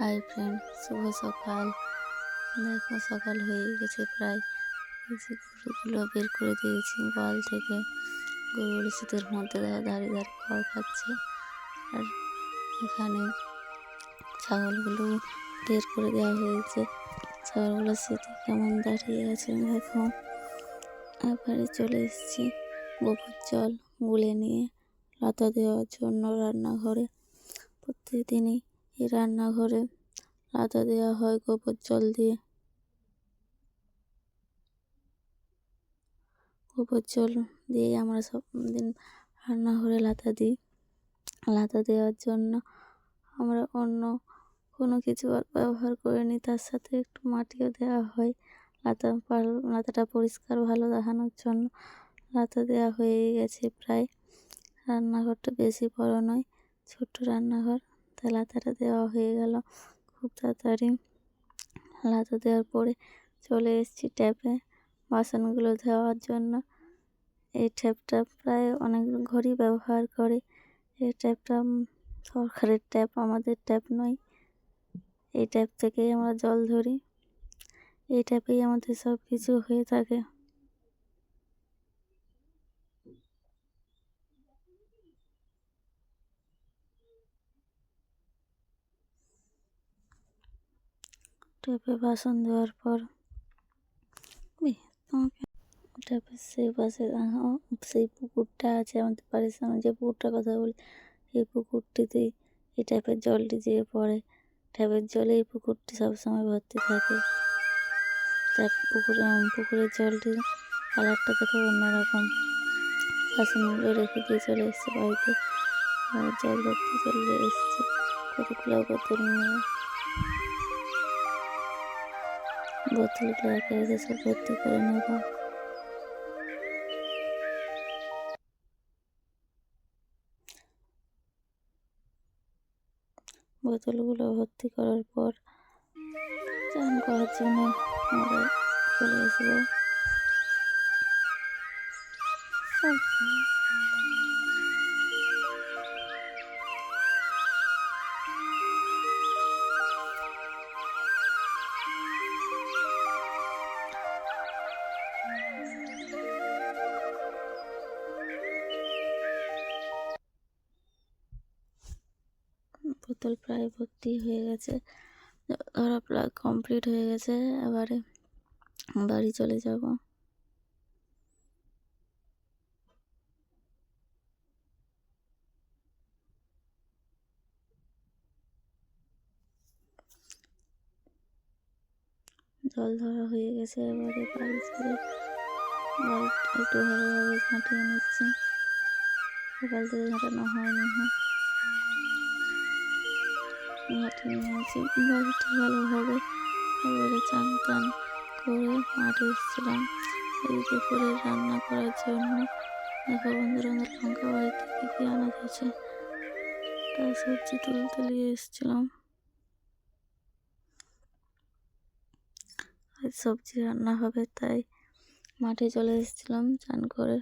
Hi friend, শুভ সকাল। দেখো সকাল হয়ে গেছে প্রায়। যে গরুগুলো বের করে দিয়েছি গোয়াল থেকে। গরুগুলো শীতের মধ্যে দেওয়া দাঁড়িয়ে ধারে খড় খাচ্ছে। আর এখানে ছাগলগুলো বের করে দেওয়া হয়েছে। ছাগলগুলো শীতে কেমন দাঁড়িয়ে আছে দেখো। এবারে চলে এসেছি গোবর জল গুলে নিয়ে লাতা দেওয়ার জন্য রান্নাঘরে। প্রত্যেকদিনই এই রান্নাঘরে লাতা দেওয়া হয় গোবর জল দিয়ে। গোবর জল দিয়ে আমরা সব দিন রান্নাঘরে লাতা দিই। লাতা দেওয়ার জন্য আমরা অন্য কোনো কিছু আর ব্যবহার করিনি, তার সাথে একটু মাটিও দেওয়া হয়। লাতা লাতাটা পরিষ্কার ভালো দেখানোর জন্য লাতা দেওয়া হয়ে গেছে প্রায়। রান্নাঘরটা বেশি বড় নয়, ছোট্ট রান্নাঘর। লাতাটা দেওয়া হয়ে গেল। খুব তাড়াতাড়ি লাতা দেওয়ার পরে চলে এসেছি ট্যাপে বাসনগুলো ধোয়ার জন্য। এই ট্যাপটা প্রায় অনেক ঘরই ব্যবহার করে। এই ট্যাপটা সরকারের ট্যাপ, আমাদের ট্যাপ নয়। এই ট্যাপ থেকেই আমরা জল ধরি। এই ট্যাপেই আমাদের সব কিছু হয়ে থাকে। ট্যাপে বাসন দেওয়ার পর তোমাকে ট্যাপের সেই পাশে সেই পুকুরটা আছে আমাদের বাড়ির সামনে, যে পুকুরটার কথা বলি, এই পুকুরটিতেই এই ট্যাপের জলটি যেয়ে পড়ে। ট্যাপের জলে এই পুকুরটি সবসময় ভর্তি থাকে। ট্যাপ পুকুরে পুকুরের জলটির কালারটা দেখো অন্যরকম। বাসনগুলো রেখে দিয়ে চলে এসছে বাড়িতে। জল ধরতে চলে এসছে। কতগুলো বোতল নিয়ে। বোতলগুলো একে একে সব ভর্তি করে নেব। বোতলগুলো ভর্তি করার পর চান করার জন্য আমরা চলে আসব। বোতল প্রায় ভর্তি হয়ে গেছে। ধরা প্রায় কমপ্লিট হয়ে গেছে। এবারে বাড়ি চলে যাব। জল ধরা হয়ে গেছে এবারে বাড়ি ছেড়ে একটু ভালোভাবে ঝাঁটিয়ে নিচ্ছি। সকাল থেকে ঝাঁটানো হয়নি হ্যাঁ। ঝাঁটিয়ে নিয়েছি বাড়িটা ভালোভাবে এবারে চান টান করে মাঠে এসেছিলাম। দুপুরে রান্না করার জন্য দেখো বন্ধুরা আমাদের লঙ্কা বাড়িতে কী কী আনাজ আছে তার সবজি তুলতে নিয়ে এসেছিলাম। আজ সবজি রান্না হবে, তাই মাঠে চলে এসেছিলাম চান করে।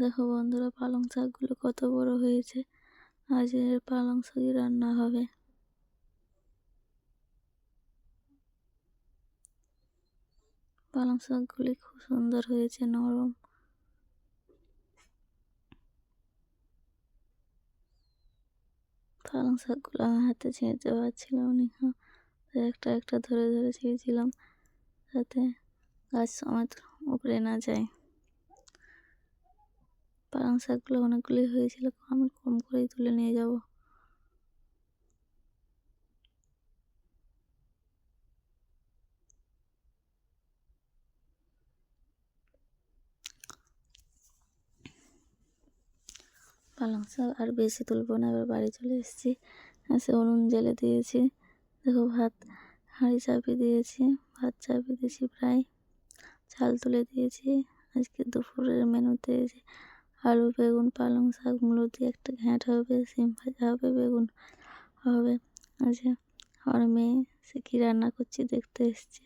দেখো বন্ধুরা, পালং শাকগুলো কত বড় হয়েছে। আজ এর পালং শাকই রান্না হবে। পালং শাকগুলি খুব সুন্দর হয়েছে, নরম। পালং শাকগুলো আমার হাতে ছিঁড়তে পারছিলাম না একটা একটা ধরে ধরে ছিঁড়েছিলাম, যাতে গাছ সমেত উপরে না যায়। পালং শাকগুলো অনেকগুলি হয়েছিল। আমি কম করেই তুলে নিয়ে যাব। পালং শাক আর বেশি তুলবো না, এবার বাড়ি চলে এসেছি। এসে উনুন জেলে দিয়েছি। দেখো ভাত, হাঁড়ি চাপিয়ে দিয়েছি। ভাত চাপিয়ে দিয়েছি প্রায়। চাল তুলে দিয়েছি। আজকে দুপুরের মেনুতে আলু, বেগুন, পালং শাক মূলো দিয়ে একটা ঘ্যাঁট হবে, সিম ভাজা হবে, বেগুন হবে। আচ্ছা আমার মেয়ে, সে কী রান্না করছি দেখতে এসছে।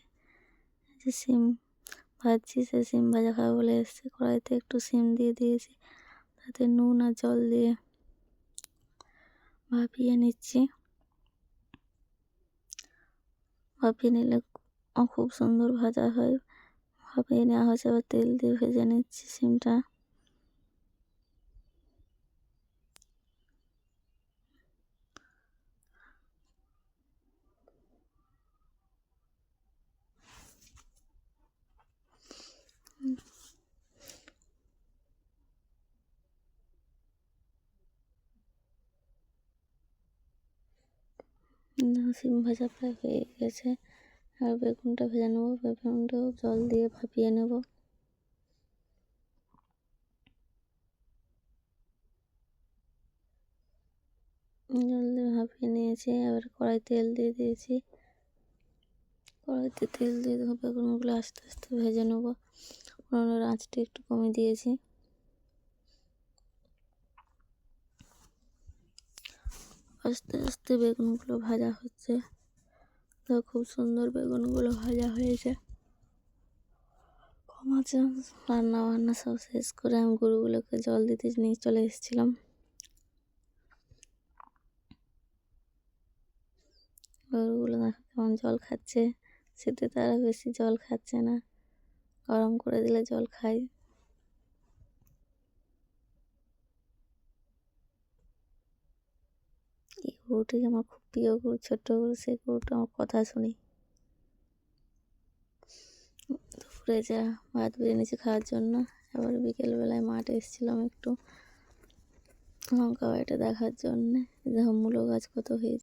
যে সিম ভাজছি, সে সিম ভাজা খাবে বলে এসছে। কড়াইতে একটু সিম দিয়ে দিয়েছি, তাতে নুন আর জল দিয়ে ভাপিয়ে নিচ্ছি। ভাপিয়ে নিলে খুব সুন্দর ভাজা হয়। ভাপিয়ে নেওয়া হয়েছে, এবার তেল দিয়ে ভেজে নিচ্ছি সিমটা। সিম ভাজা প্রায় হয়ে গেছে। আর বেগুনটা ভেজে নেব, বেগুনটাও জল দিয়ে ভাপিয়ে নেব। জল দিয়ে ভাপিয়ে নিয়েছি, এবার কড়াই তেল দিয়ে দিয়েছি। কড়াইতে তেল দিয়ে বেগুনগুলো আস্তে আস্তে ভেজে নেব। আঁচটা একটু কমিয়ে দিয়েছি। আস্তে আস্তে বেগুনগুলো ভাজা হচ্ছে। তো খুব সুন্দর বেগুনগুলো ভাজা হয়েছে। আছে রান্না বান্না সব শেষ করে আমি গরুগুলোকে জল দিতে নিয়ে চলে এসেছিলাম। গরুগুলো কেমন জল খাচ্ছে, শীতে তারা বেশি জল খাচ্ছে না। গরম করে দিলে জল খায় এই গরুটি আমার খুব প্রিয় গরু ছোট্ট গরু সেই গরুটা আমার কথা শুনি। দুপুরে যা ভাত বেড়ে নিয়েছি খাওয়ার জন্য, আবার বিকেলবেলায় মাঠে এসেছিলাম একটু লঙ্কা বাড়িটা দেখার জন্যে। দেখো মূলো গাছ কত হয়েছে।